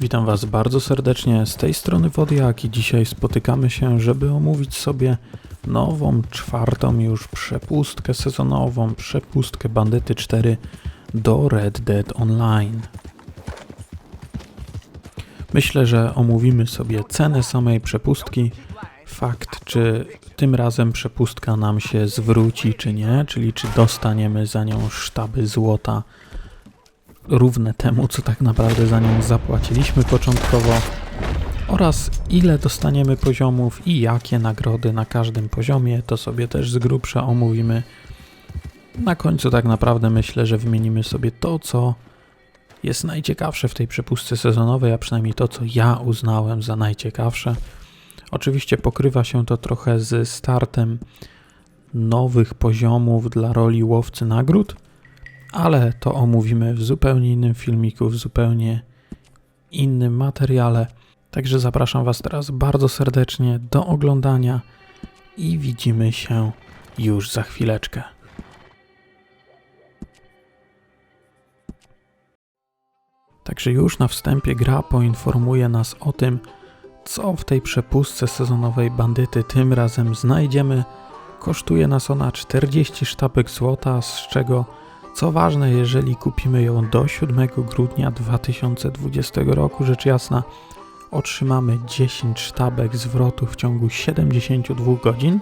Witam Was bardzo serdecznie z tej strony Wodiak i dzisiaj spotykamy się, żeby omówić sobie nową, czwartą już przepustkę sezonową, przepustkę Bandyty 4 do Red Dead Online. Myślę, że omówimy sobie cenę samej przepustki, fakt, czy tym razem przepustka nam się zwróci, czy nie, czyli czy dostaniemy za nią sztaby złota równe temu, co tak naprawdę za nią zapłaciliśmy początkowo oraz ile dostaniemy poziomów i jakie nagrody na każdym poziomie, to sobie też z grubsza omówimy. Na końcu tak naprawdę myślę, że wymienimy sobie to, co jest najciekawsze w tej przepustce sezonowej, a przynajmniej to, co ja uznałem za najciekawsze. Oczywiście pokrywa się to trochę z startem nowych poziomów dla roli łowcy nagród, ale to omówimy w zupełnie innym filmiku, w zupełnie innym materiale. Także zapraszam Was teraz bardzo serdecznie do oglądania i widzimy się już za chwileczkę. Także już na wstępie gra poinformuje nas o tym, co w tej przepustce sezonowej bandyty tym razem znajdziemy. Kosztuje nas ona 40 sztabek złota, z czego co ważne, jeżeli kupimy ją do 7 grudnia 2020 roku, rzecz jasna, otrzymamy 10 sztabek zwrotu w ciągu 72 godzin.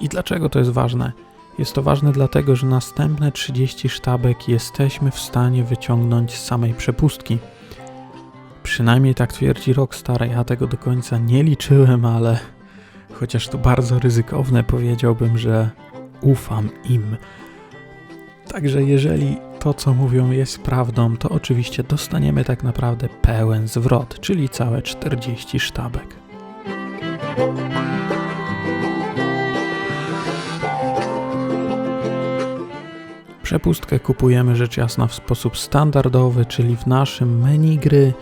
I dlaczego to jest ważne? Jest to ważne dlatego, że następne 30 sztabek jesteśmy w stanie wyciągnąć z samej przepustki. Przynajmniej tak twierdzi Rockstar, ja tego do końca nie liczyłem, ale chociaż to bardzo ryzykowne, powiedziałbym, że ufam im. Także jeżeli to, co mówią, jest prawdą, to oczywiście dostaniemy tak naprawdę pełen zwrot, czyli całe 40 sztabek. Przepustkę kupujemy rzecz jasna w sposób standardowy, czyli w naszym menu gry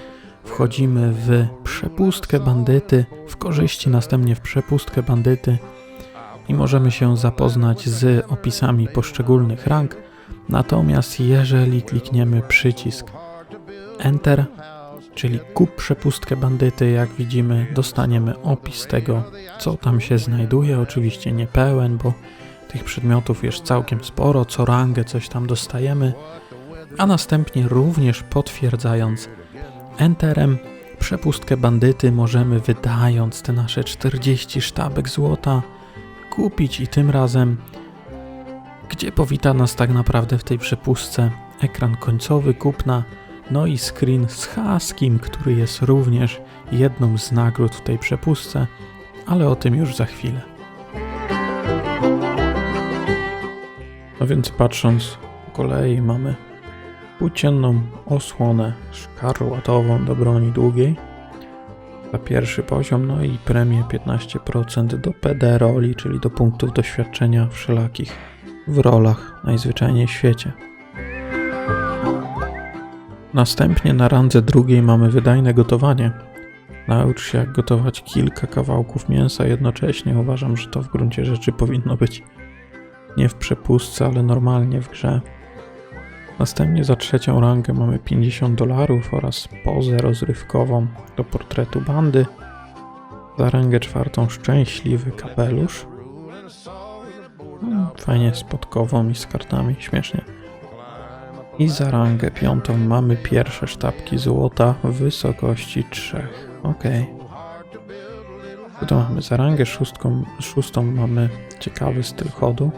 wchodzimy w przepustkę bandyty, w korzyści następnie w przepustkę bandyty i możemy się zapoznać z opisami poszczególnych rank. Natomiast jeżeli klikniemy przycisk Enter, czyli kup przepustkę bandyty, jak widzimy, dostaniemy opis tego, co tam się znajduje. Oczywiście nie pełen, bo tych przedmiotów jest całkiem sporo, co rangę coś tam dostajemy, a następnie również potwierdzając Enterem przepustkę bandyty możemy wydając te nasze 40 sztabek złota kupić i tym razem gdzie powita nas tak naprawdę w tej przepustce ekran końcowy kupna, no i screen z haskim, który jest również jedną z nagród w tej przepustce, ale o tym już za chwilę. No więc patrząc po kolei mamy płócienną osłonę szkarłatową do broni długiej za pierwszy poziom, no i premię 15% do PD roli, czyli do punktów doświadczenia wszelakich w rolach najzwyczajniej w świecie. Następnie na randze drugiej mamy wydajne gotowanie. Naucz się jak gotować kilka kawałków mięsa jednocześnie. Uważam, że to w gruncie rzeczy powinno być nie w przepustce, ale normalnie w grze. Następnie za trzecią rangę mamy 50 dolarów oraz pozę rozrywkową do portretu bandy. Za rangę czwartą szczęśliwy kapelusz. Fajnie z podkową i z kartami, śmiesznie. I za rangę piątą mamy pierwsze sztabki złota w wysokości 3. Ok. Tu mamy za rangę szóstką, szóstą mamy ciekawy styl chodu.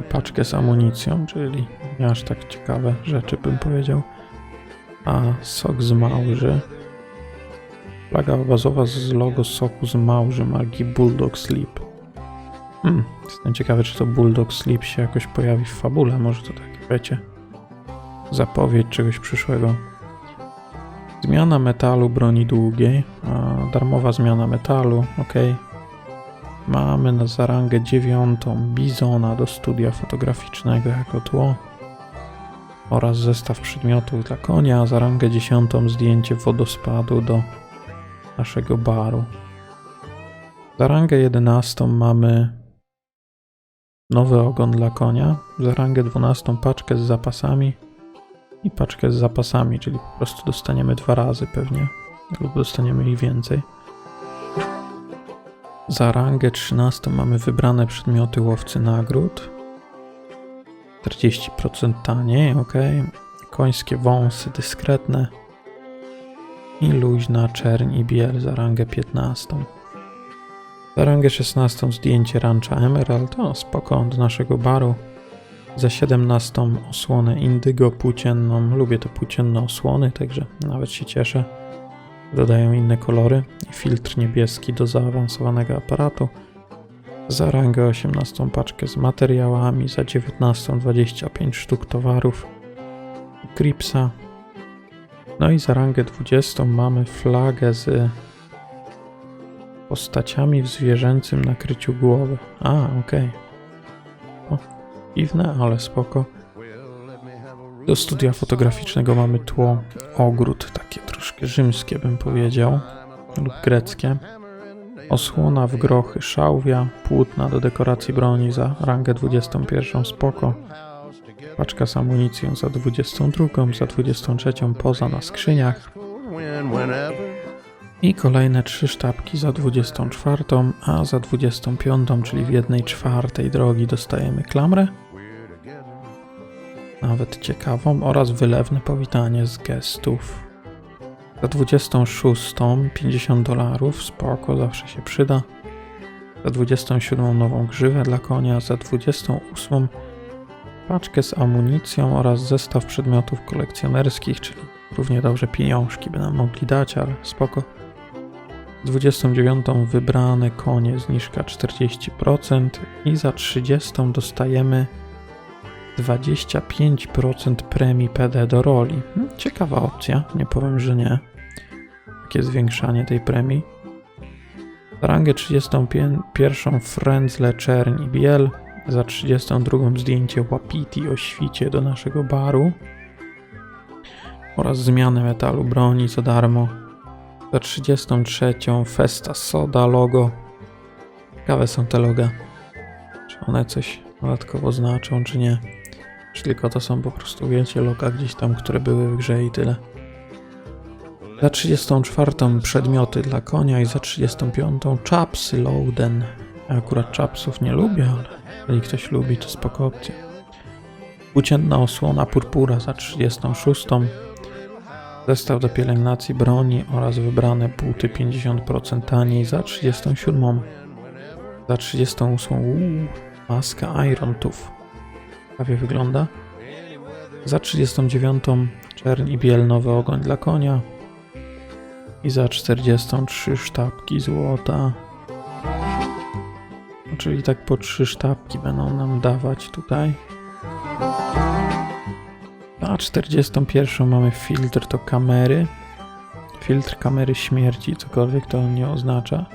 I paczkę z amunicją, czyli nie aż tak ciekawe rzeczy bym powiedział. A sok z małży. Flaga bazowa z logo soku z małży marki Bulldog Sleep. Hmm, jestem ciekawy, czy to Bulldog Sleep się jakoś pojawi w fabule. Może to tak, wiecie, zapowiedź czegoś przyszłego. Zmiana metalu broni długiej. A, darmowa zmiana metalu, ok. Mamy na zarangę dziewiątą Bizona do studia fotograficznego jako tło oraz zestaw przedmiotów dla konia, za rangę dziesiątą zdjęcie wodospadu do naszego baru. Za rangę jedenastą mamy Nowy ogon dla konia, za rangę 12 paczkę z zapasami, i paczkę z zapasami, czyli po prostu dostaniemy dwa razy pewnie, lub dostaniemy ich więcej. Za rangę 13 mamy wybrane przedmioty łowcy nagród. 40% taniej, ok. Końskie wąsy dyskretne. I luźna czerń i biel za rangę 15. Za rangę 16 zdjęcie rancha Emerald, to spoko do naszego baru. Za 17 osłonę indygo płócienną. Lubię te płócienne osłony, także nawet się cieszę. Dodają inne kolory. I filtr niebieski do zaawansowanego aparatu. Za rangę 18 paczkę z materiałami. Za 19 25 sztuk towarów. Gripsa. No i za rangę 20 mamy flagę z postaciami w zwierzęcym nakryciu głowy. A, okej. O, Dziwne, ale spoko. Do studia fotograficznego mamy tło ogród, takie troszkę rzymskie bym powiedział, lub greckie. Osłona w grochy szałwia, płótna do dekoracji broni za rangę 21 spoko. Paczka z amunicją za 22, za 23 poza na skrzyniach. I kolejne trzy sztabki za 24, a za 25, czyli w jednej czwartej drogi dostajemy klamrę. Nawet ciekawą oraz wylewne powitanie z gestów. Za 26 50 dolarów, spoko, zawsze się przyda. Za 27 nową grzywę dla konia, za 28 paczkę z amunicją oraz zestaw przedmiotów kolekcjonerskich, czyli równie dobrze pieniążki by nam mogli dać, ale spoko. 29 wybrane konie zniżka 40% i za 30 dostajemy 25% premii PD do roli. Hmm, Ciekawa opcja, nie powiem, że nie. Takie zwiększanie tej premii. Rangę 31 Frędzle i Biel, za 32 zdjęcie Wapiti o świcie do naszego baru oraz zmianę metalu broni za darmo. Za 33 Festa Soda logo. Ciekawe są te loga. Czy one coś dodatkowo znaczą, czy nie? Czy tylko to są po prostu, wiecie, loga gdzieś tam, które były w grze i tyle. Za 34 przedmioty dla konia i za 35 czapsy Louden. Ja akurat czapsów nie lubię, ale jeżeli ktoś lubi, to spoko opcja. Płócienna osłona purpura za 36. Zestaw do pielęgnacji broni oraz wybrane buty 50% taniej za 37. Za 38 uuu, maska Iron Tooth. Prawie wygląda. Za 39 czerń i biel nowy ogoń dla konia. I za 43 sztabki złota. No, Czyli tak po trzy sztabki będą nam dawać tutaj. A 41 mamy filtr do kamery. Filtr kamery śmierci, cokolwiek to nie oznacza.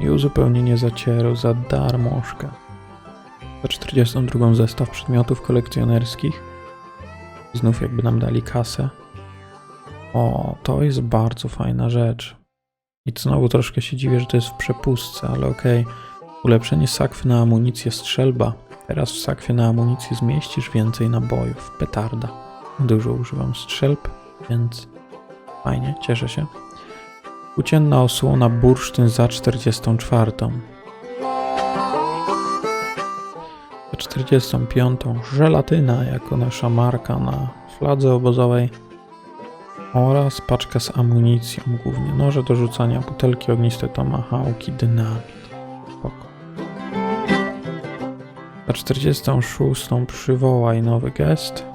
I uzupełnienie zacieru za darmożkę. Za 42 zestaw przedmiotów kolekcjonerskich. Znów jakby nam dali kasę. O, to jest bardzo fajna rzecz. I znowu troszkę się dziwię, że to jest w przepustce, ale okej. Ulepszenie sakwy na amunicję strzelba. Teraz w sakwie na amunicję zmieścisz więcej nabojów. Petarda. Dużo używam strzelb, więc fajnie, cieszę się. Płócienna osłona bursztyn za 44. Za 45. Żelatyna jako nasza marka na fladze obozowej. Oraz paczka z amunicją, głównie noże do rzucania, butelki ogniste, tomahawki, dynamit. Za 46 przywołaj nowy gest.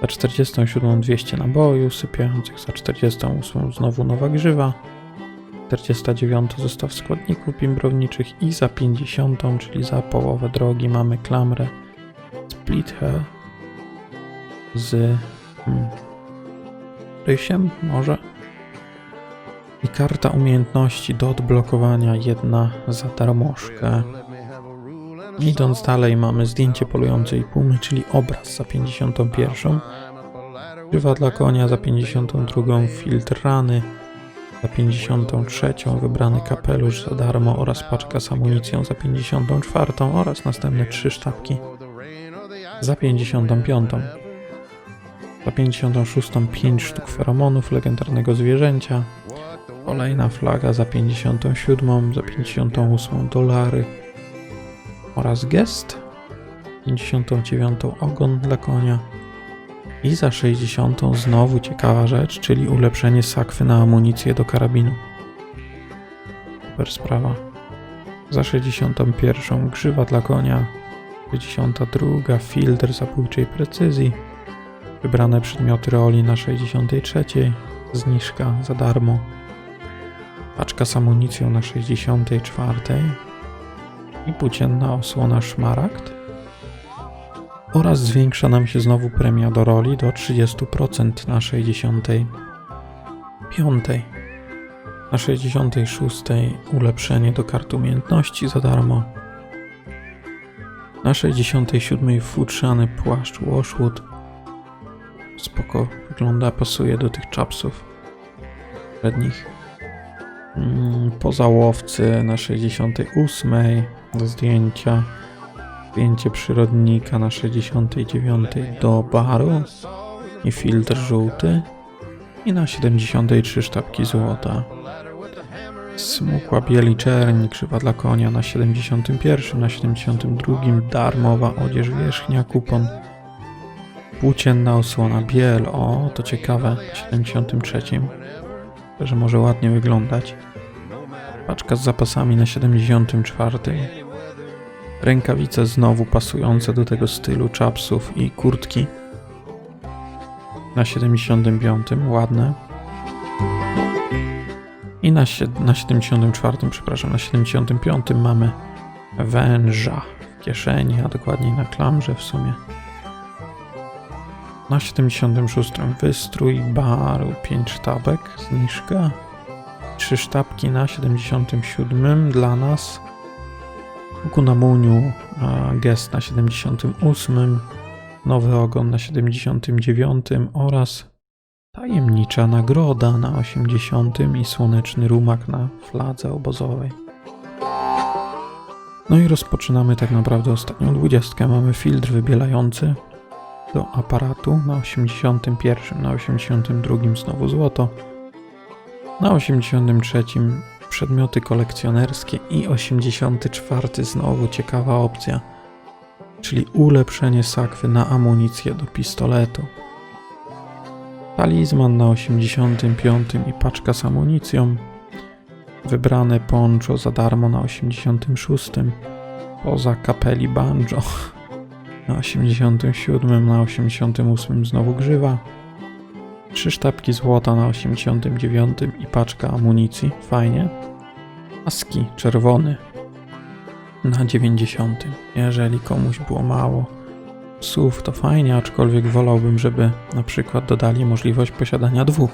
Za 47 200 nabojów sypiających. Za 48 znowu nowa grzywa. 49 zestaw składników bimbrowniczych i za 50, czyli za połowę drogi mamy klamrę Split Hair z hmm, rysiem może i karta umiejętności do odblokowania jedna za darmożkę. Idąc dalej mamy zdjęcie polującej pumy, czyli obraz za 51. Grzywa dla konia za 52, filtr rany za 53, wybrany kapelusz za darmo oraz paczka z amunicją za 54 oraz następne trzy sztabki za 55. Za 56 5 sztuk feromonów legendarnego zwierzęcia. Kolejna flaga za 57, za 58 dolary oraz gest. 59 ogon dla konia. I za 60 znowu ciekawa rzecz, czyli ulepszenie sakwy na amunicję do karabinu. Super sprawa. Za 61 grzywa dla konia. 62 filtr zabójczej precyzji. Wybrane przedmioty roli na 63. Zniżka za darmo. Paczka z amunicją na 64. I płócienna osłona szmaragd. Oraz zwiększa nam się znowu premia do roli do 30% na 65. Na 66 ulepszenie do kart umiejętności za darmo. Na 67 futrzany płaszcz Washwood. Spoko wygląda, pasuje do tych czapsów przednich. Mm, Poza łowcy na 68 do zdjęcia. Zdjęcie przyrodnika na 69 do baru i filtr żółty. I na 73 sztabki złota. Smukła bieli czerni, krzywa dla konia na 71, na 72 darmowa odzież wierzchnia, kupon. Płócienna osłona biel, o to ciekawe, na 73, że może ładnie wyglądać. Paczka z zapasami na 74. Rękawice znowu pasujące do tego stylu czapsów i kurtki. Na 75, ładne. I na, na 74, przepraszam, na 75 mamy węża w kieszeni, a dokładniej na klamrze w sumie. Na 76 wystrój baru, 5 sztabek, zniżka. 3 sztabki na 77 dla nas. Kunamuniu, a gest na 78, nowy ogon na 79 oraz tajemnicza nagroda na 80 i słoneczny rumak na fladze obozowej. No i rozpoczynamy tak naprawdę ostatnią dwudziestkę. Mamy filtr wybielający do aparatu na 81, na 82 znowu złoto, na 83 przedmioty kolekcjonerskie i 84 znowu ciekawa opcja, czyli ulepszenie sakwy na amunicję do pistoletu. Talizman na 85 i paczka z amunicją. Wybrane poncho za darmo na 86. Poza kapeli banjo. Na 87, na 88 znowu grzywa. Trzy sztabki złota na 89 i paczka amunicji. Fajnie. Aski czerwony na 90. Jeżeli komuś było mało psów, to fajnie, aczkolwiek wolałbym, żeby na przykład dodali możliwość posiadania dwóch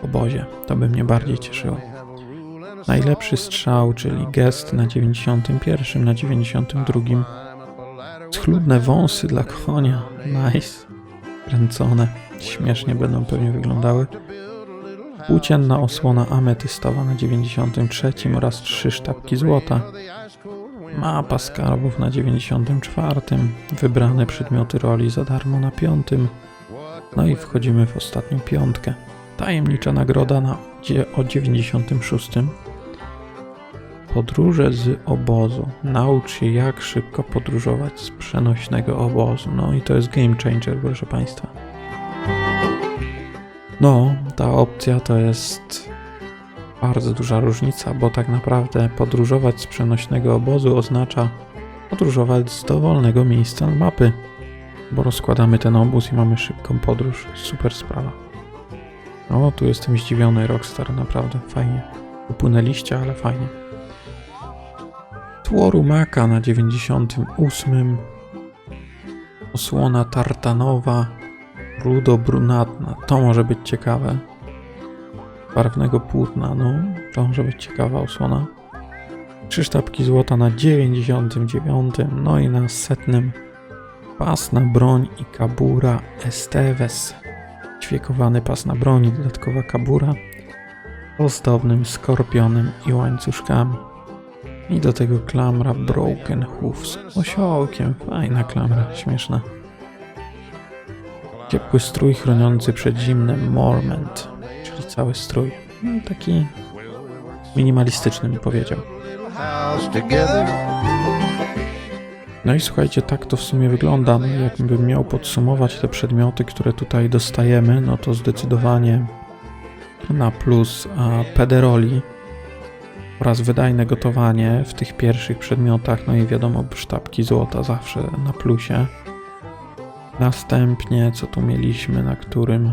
w obozie. To by mnie bardziej cieszyło. Najlepszy strzał, czyli gest na 91, na 92. Schludne wąsy dla konia. Nice. Kręcone. Śmiesznie będą pewnie wyglądały. Płócienna osłona ametystowa na 93 oraz trzy sztabki złota. Mapa skarbów na 94. Wybrane przedmioty roli za darmo na piątym. No i wchodzimy w ostatnią piątkę. Tajemnicza nagroda na o 96. Podróże z obozu. Naucz się jak szybko podróżować z przenośnego obozu. No i to jest game changer, proszę Państwa. No, ta opcja to jest bardzo duża różnica, bo tak naprawdę podróżować z przenośnego obozu oznacza podróżować z dowolnego miejsca na mapy, bo rozkładamy ten obóz i mamy szybką podróż. Super sprawa. No, tu jestem zdziwiony, Rockstar, naprawdę fajnie. Upłynęliście, ale fajnie. Tło rumaka na 98. Osłona tartanowa, rudo-brunatna. To może być ciekawe. Barwnego płótna, no. To może być ciekawa osłona. Trzy sztabki złota na 99. No i na setnym pas na broń i kabura Esteves. Ćwiekowany pas na broń dodatkowa kabura. Ozdobnym skorpionem i łańcuszkami. I do tego klamra Broken Hoof z osiołkiem. Fajna klamra, śmieszna. Ciepły strój chroniący przed zimnem Morment, czyli cały strój. No, taki minimalistyczny bym powiedział. No i słuchajcie, tak to w sumie wygląda. No, jakbym miał podsumować te przedmioty, które tutaj dostajemy, no to zdecydowanie na plus a, pederoli oraz wydajne gotowanie w tych pierwszych przedmiotach, no i wiadomo, sztabki złota zawsze na plusie. Następnie, co tu mieliśmy, na którym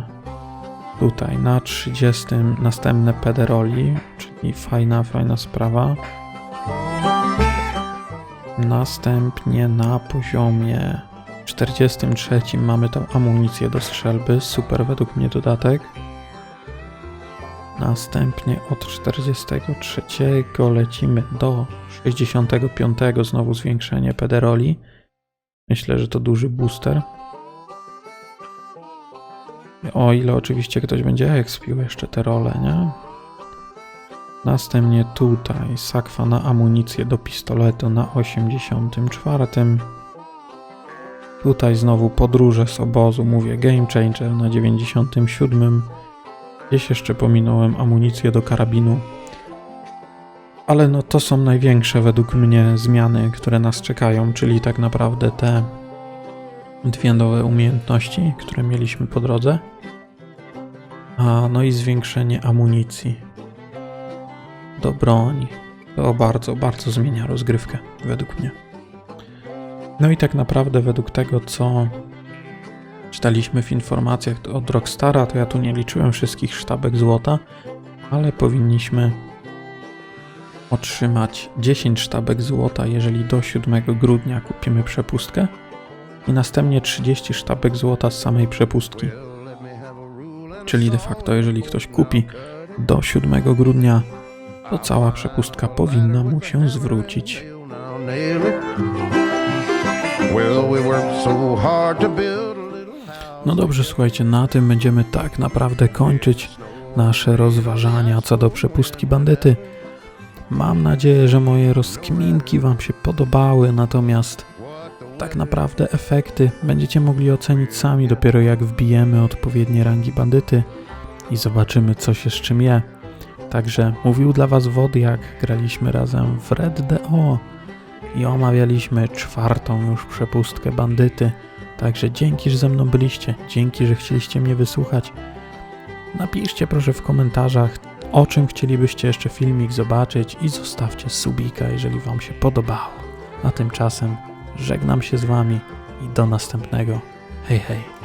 tutaj na 30 następne pederoli, czyli fajna, fajna sprawa. Następnie na poziomie 43 mamy tą amunicję do strzelby, super według mnie dodatek. Następnie od 43 lecimy do 65, znowu zwiększenie pederoli. Myślę, że to duży booster. O ile oczywiście ktoś będzie expił jeszcze te role, nie? Następnie tutaj sakwa na amunicję do pistoletu na 84. Tutaj znowu podróże z obozu, mówię Game Changer na 97. Gdzieś jeszcze pominąłem amunicję do karabinu. Ale no to są największe według mnie zmiany, które nas czekają, czyli tak naprawdę te dwie nowe umiejętności, które mieliśmy po drodze. A no i zwiększenie amunicji do broni. To bardzo, bardzo zmienia rozgrywkę, według mnie. No i tak naprawdę, według tego, co czytaliśmy w informacjach od Rockstara, to ja tu nie liczyłem wszystkich sztabek złota, ale powinniśmy otrzymać 10 sztabek złota, jeżeli do 7 grudnia kupimy przepustkę, i następnie 30 sztabek złota z samej przepustki. Czyli de facto, jeżeli ktoś kupi do 7 grudnia to cała przepustka powinna mu się zwrócić. Well, we worked so hard to build. No dobrze, słuchajcie, na tym będziemy tak naprawdę kończyć nasze rozważania co do przepustki bandyty. Mam nadzieję, że moje rozkminki Wam się podobały, natomiast tak naprawdę efekty będziecie mogli ocenić sami dopiero jak wbijemy odpowiednie rangi bandyty i zobaczymy co się z czym je. Także mówił dla Was Wodiak, graliśmy razem w Red DO i omawialiśmy czwartą już przepustkę bandyty. Także dzięki, że ze mną byliście, dzięki, że chcieliście mnie wysłuchać. Napiszcie proszę w komentarzach, o czym chcielibyście jeszcze filmik zobaczyć i zostawcie subika, jeżeli Wam się podobało. A tymczasem żegnam się z Wami i do następnego. Hej, hej.